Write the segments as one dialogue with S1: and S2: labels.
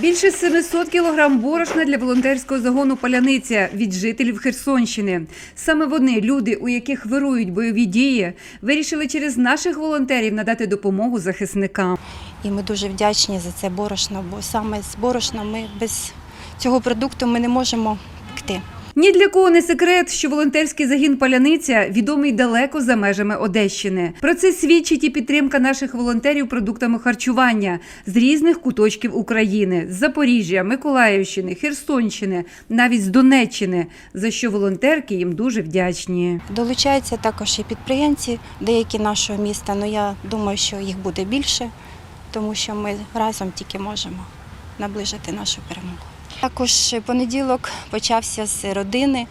S1: Більше 700 кілограм борошна для волонтерського загону Паляниця від жителів Херсонщини. Саме вони, люди, у яких вирують бойові дії, вирішили через наших волонтерів надати допомогу захисникам.
S2: І ми дуже вдячні за це борошно, бо саме з борошна ми без цього продукту ми не можемо пекти.
S1: Ні для кого не секрет, що волонтерський загін Паляниця відомий далеко за межами Одещини. Про це свідчить і підтримка наших волонтерів продуктами харчування з різних куточків України з Запоріжжя, Миколаївщини, Херсонщини, навіть з Донеччини, за що волонтерки їм дуже вдячні.
S2: Долучаються також і підприємці, деякі нашого міста. але я думаю, що їх буде більше, тому що ми разом тільки можемо наближити нашу перемогу. Також понеділок почався з родини,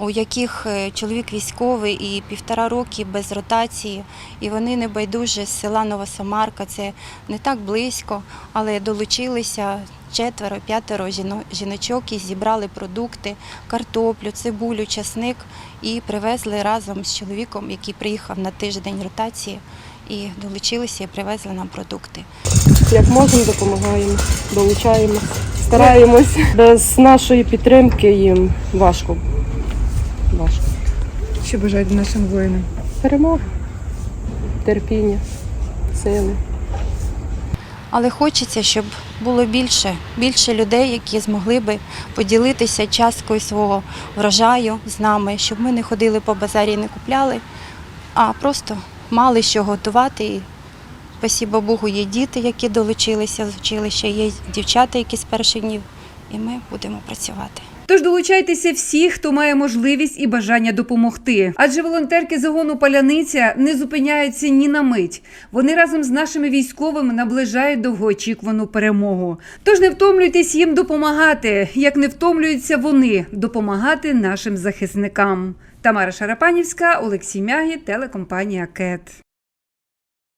S2: у яких е, чоловік військовий і півтора роки без ротації, і вони небайдужі з села Новосамарка. Це не так близько, але долучилися четверо, п'ятеро жіночок і зібрали продукти, картоплю, цибулю, часник і привезли разом з чоловіком, який приїхав на тиждень ротації, і долучилися і привезли нам продукти.
S3: Як можемо, допомагаємо, долучаємось, стараємось. Без нашої підтримки їм важко. Важко.
S4: Що бажаєте нашим воїнам?
S3: Перемог, терпіння, сили.
S2: Але хочеться, щоб було більше, більше людей, які змогли би поділитися часткою свого врожаю з нами, щоб ми не ходили по базарі і не купляли, а просто мали що готувати. І спасіба Богу, є діти, які долучилися з училища, є дівчата, які з перших днів, і ми будемо працювати.
S1: Тож долучайтеся всі, хто має можливість і бажання допомогти. Адже волонтерки загону Паляниця не зупиняються ні на мить. Вони разом з нашими військовими наближають довгоочікувану перемогу. Тож не втомлюйтесь їм допомагати, як не втомлюються вони допомагати нашим захисникам. Тамара Шарапанівська, Олексій Мягі, телекомпанія КЕТ.